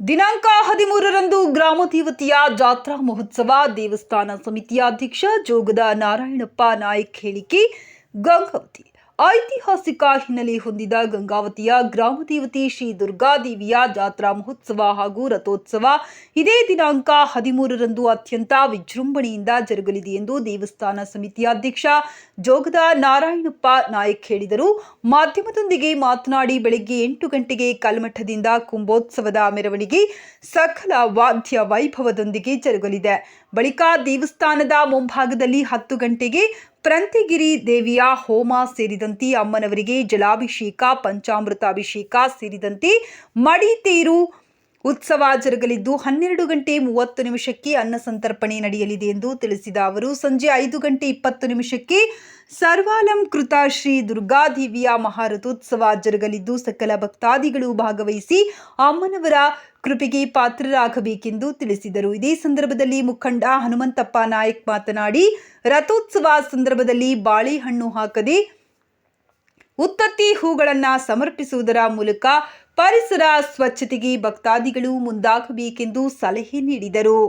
ದಿನಾಂಕ ಹದಿಮೂರರಂದು ಗ್ರಾಮದೇವತೆಯ ಜಾತ್ರಾ ಮಹೋತ್ಸವ ದೇವಸ್ಥಾನ ಸಮಿತಿಯ ಅಧ್ಯಕ್ಷ ಜೋಗದ ನಾರಾಯಣಪ್ಪ ನಾಯ್ಕ್ ಹೇಳಿಕೆ ಗಂಗಾವತಿ. ಐತಿಹಾಸಿಕ ಹಿನ್ನೆಲೆ ಹೊಂದಿದ ಗಂಗಾವತಿಯ ಗ್ರಾಮ ದೇವತೆ ಶ್ರೀ ದುರ್ಗಾದೇವಿಯ ಜಾತ್ರಾ ಮಹೋತ್ಸವ ಹಾಗೂ ರಥೋತ್ಸವ ಇದೇ ದಿನಾಂಕ ಹದಿಮೂರರಂದು ಅತ್ಯಂತ ವಿಜೃಂಭಣೆಯಿಂದ ಜರುಗಲಿದೆ ಎಂದು ದೇವಸ್ಥಾನ ಸಮಿತಿಯ ಅಧ್ಯಕ್ಷ ಜೋಗದ ನಾರಾಯಣಪ್ಪ ನಾಯಕ್ ಹೇಳಿದರು. ಮಾಧ್ಯಮದೊಂದಿಗೆ ಮಾತನಾಡಿ ಬೆಳಗ್ಗೆ ಎಂಟು ಗಂಟೆಗೆ ಕಲ್ಮಠದಿಂದ ಕುಂಭೋತ್ಸವದ ಮೆರವಣಿಗೆ ಸಕಲ ವಾದ್ಯ ವೈಭವದೊಂದಿಗೆ ಜರುಗಲಿದೆ. ಬಳಿಕ ದೇವಸ್ಥಾನದ ಮುಂಭಾಗದಲ್ಲಿ ಹತ್ತು ಗಂಟೆಗೆ ಪ್ರಂತಿಗಿರಿ ದೇವಿಯ ಹೋಮ ಸೇರಿದಂತೆ ಅಮ್ಮನವರಿಗೆ ಜಲಾಭಿಷೇಕ ಪಂಚಾಮೃತ ಅಭಿಷೇಕ ಸೇರಿದಂತೆ ಮಡಿತೇರು ಉತ್ಸವ ಜರುಗಲಿದ್ದು ಹನ್ನೆರಡು ಗಂಟೆ ಮೂವತ್ತು ನಿಮಿಷಕ್ಕೆ ಅನ್ನ ಸಂತರ್ಪಣೆ ನಡೆಯಲಿದೆ ಎಂದು ತಿಳಿಸಿದ ಅವರು, ಸಂಜೆ ಐದು ಗಂಟೆ ಇಪ್ಪತ್ತು ನಿಮಿಷಕ್ಕೆ ಸರ್ವಾಲಂಕೃತ ಶ್ರೀ ದುರ್ಗಾದೇವಿಯ ಮಹಾರಥೋತ್ಸವ ಜರುಗಲಿದ್ದು ಸಕಲ ಭಕ್ತಾದಿಗಳು ಭಾಗವಹಿಸಿ ಅಮ್ಮನವರ ಕೃಪೆಗೆ ಪಾತ್ರರಾಗಬೇಕೆಂದು ತಿಳಿಸಿದರು. ಇದೇ ಸಂದರ್ಭದಲ್ಲಿ ಮುಖಂಡ ಹನುಮಂತಪ್ಪ ನಾಯಕ್ ಮಾತನಾಡಿ, ರಥೋತ್ಸವ ಸಂದರ್ಭದಲ್ಲಿ ಬಾಳೆಹಣ್ಣು ಹಾಕದೆ ಉತ್ತತ್ತಿ ಹೂಗಳನ್ನು ಸಮರ್ಪಿಸುವುದರ ಮೂಲಕ ಪರಿಸರ ಸ್ವಚ್ಛತೆಗೆ ಭಕ್ತಾದಿಗಳು ಮುಂದಾಗಬೇಕೆಂದು ಸಲಹೆ ನೀಡಿದರು.